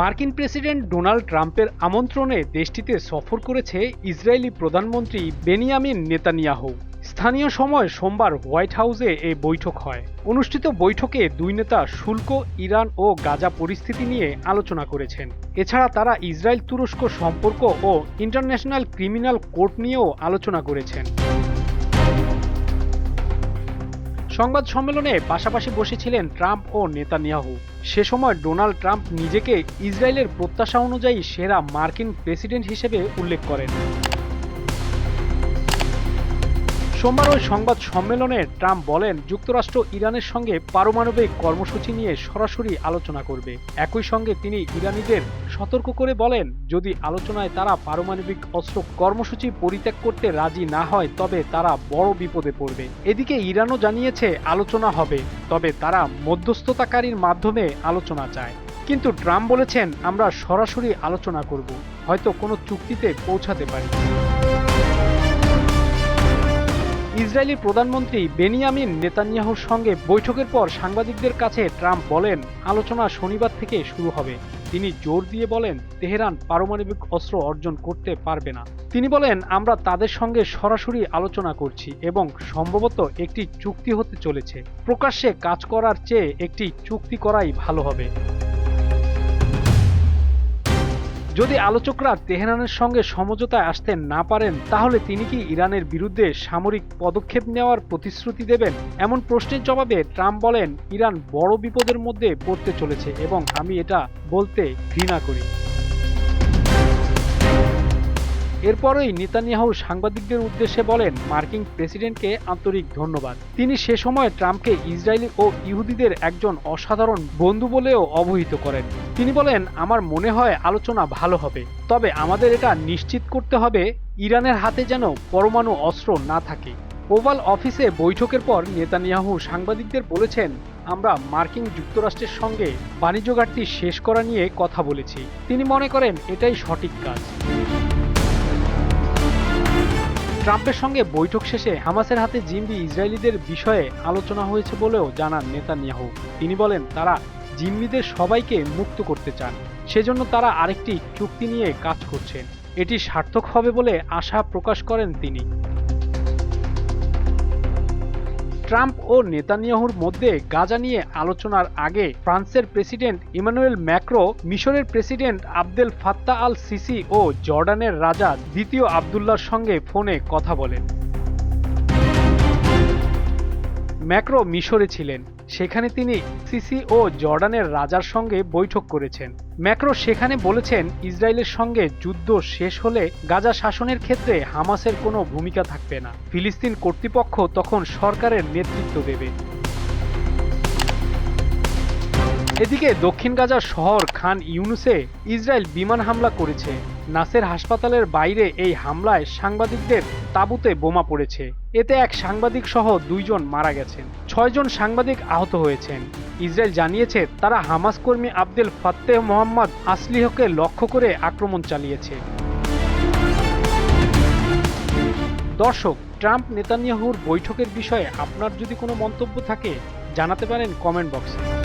মার্কিন president Donald ট্রাম্পের আমন্ত্রণে দেশটিতে সফর করেছে ইসরায়েলি প্রধানমন্ত্রী বেনিয়ামিন নেতানিয়াহু। স্থানীয় সময় সোমবার হোয়াইট হাউসে এই বৈঠক হয়। অনুষ্ঠিত বৈঠকে দুই নেতা শুল্ক, ইরান ও গাজা পরিস্থিতি নিয়ে আলোচনা করেছেন। এছাড়া তারা ইসরায়েল তুরস্ক সম্পর্ক ও ইন্টারন্যাশনাল ক্রিমিনাল কোর্ট নিয়েও আলোচনা করেছেন। সংবাদ সম্মেলনে পাশাপাশি বসেছিলেন ট্রাম্প ও নেতানিয়াহু। সে সময় ডোনাল্ড ট্রাম্প নিজেকে ইসরায়েলের প্রত্যাশা অনুযায়ী সেরা মার্কিন প্রেসিডেন্ট হিসেবে উল্লেখ করেন। সোমবার ওই সংবাদ সম্মেলনে ট্রাম্প বলেন, যুক্তরাষ্ট্র ইরানের সঙ্গে পারমাণবিক কর্মসূচি নিয়ে সরাসরি আলোচনা করবে। একই সঙ্গে তিনি ইরানিদের সতর্ক করে বলেন, যদি আলোচনায় তারা পারমাণবিক অস্ত্র কর্মসূচি পরিত্যাগ করতে রাজি না হয়, তবে তারা বড় বিপদে পড়বে। এদিকে ইরানও জানিয়েছে, আলোচনা হবে, তবে তারা মধ্যস্থতাকারীর মাধ্যমে আলোচনা চায়। কিন্তু ট্রাম্প বলেছেন, আমরা সরাসরি আলোচনা করব, হয়তো কোনো চুক্তিতে পৌঁছাতে পারি। ইসরায়েলি প্রধানমন্ত্রী বেনিয়ামিন নেতানিয়াহুর সঙ্গে বৈঠকের পর সাংবাদিকদের কাছে ট্রাম্প বলেন, আলোচনা শনিবার থেকে শুরু হবে। তিনি জোর দিয়ে বলেন, তেহরান পারমাণবিক অস্ত্র অর্জন করতে পারবে না। তিনি বলেন, আমরা তাদের সঙ্গে সরাসরি আলোচনা করছি এবং সম্ভবত একটি চুক্তি হতে চলেছে। প্রকাশ্যে কাজ করার চেয়ে একটি চুক্তি করাই ভালো হবে। যদি আলোচকরা তেহরানের সঙ্গে সমঝোতায় আসতে না পারেন, তাহলে তিনি কি ইরানের বিরুদ্ধে সামরিক পদক্ষেপ নেওয়ার প্রতিশ্রুতি দেবেন? এমন প্রশ্নের জবাবে ট্রাম্প বলেন, ইরান বড় বিপদের মধ্যে পড়তে চলেছে এবং আমি এটা বলতে ঘৃণা করি। এরপরই নেতানিয়াহু সাংবাদিকদের উদ্দেশ্যে বলেন, মার্কিন প্রেসিডেন্টকে আন্তরিক ধন্যবাদ। তিনি সে সময় ট্রাম্পকে ইসরায়েলি ও ইহুদিদের একজন অসাধারণ বন্ধু বলেও অবহিত করেন। তিনি বলেন, আমার মনে হয় আলোচনা ভালো হবে, তবে আমাদের এটা নিশ্চিত করতে হবে, ইরানের হাতে যেন পরমাণু অস্ত্র না থাকে। ওভাল অফিসে বৈঠকের পর নেতানিয়াহু সাংবাদিকদের বলেছেন, আমরা মার্কিন যুক্তরাষ্ট্রের সঙ্গে বাণিজ্য ঘাটতি শেষ করা নিয়ে কথা বলেছি। তিনি মনে করেন, এটাই সঠিক কাজ। ট্রাম্পের সঙ্গে বৈঠক শেষে হামাসের হাতে জিম্বি ইসরায়েলিদের বিষয়ে আলোচনা হয়েছে বলেও জানান নেতানিয়াহু। তিনি বলেন, তারা জিম্মিদের সবাইকে মুক্ত করতে চান। সেজন্য তারা আরেকটি চুক্তি নিয়ে কাজ করছেন। এটি সার্থক হবে বলে আশা প্রকাশ করেন তিনি। ট্রাম্প ও নেতানিয়াহুর মধ্যে গাজা নিয়ে আলোচনার আগে ফ্রান্সের প্রেসিডেন্ট ইমানুয়েল ম্যাক্রো, মিশরের president Abdel Fattah al Sisi ও জর্ডানের রাজা দ্বিতীয় আবদুল্লার সঙ্গে ফোনে কথা বলেন। ম্যাক্রো মিশরে ছিলেন। সেখানে তিনি সিসি ও জর্ডানের রাজার সঙ্গে বৈঠক করেছেন। ম্যাক্রো সেখানে বলেছেন, ইসরায়েলের সঙ্গে যুদ্ধ শেষ হলে গাজা শাসনের ক্ষেত্রে হামাসের কোনো ভূমিকা থাকবে না। ফিলিস্তিন কর্তৃপক্ষ তখন সরকারের নেতৃত্ব দেবে। এদিকে দক্ষিণ গাজার শহর খান ইউনুসে ইসরায়েল বিমান হামলা করেছে। নাসের হাসপাতালের বাইরে এই হামলায় সাংবাদিকদের তাঁবুতে বোমা পড়েছে। এতে এক সাংবাদিক সহ দুইজন মারা গেছেন। ছয়জন সাংবাদিক আহত হয়েছেন। ইসরায়েল জানিয়েছে, তারা হামাস কর্মী আবদেল ফাত্তেহ মোহাম্মদ আসলিহকে লক্ষ্য করে আক্রমণ চালিয়েছে। দর্শক, ট্রাম্প নেতানিয়াহুর বৈঠকের বিষয়ে আপনার যদি কোনো মন্তব্য থাকে, জানাতে পারেন কমেন্ট বক্সে।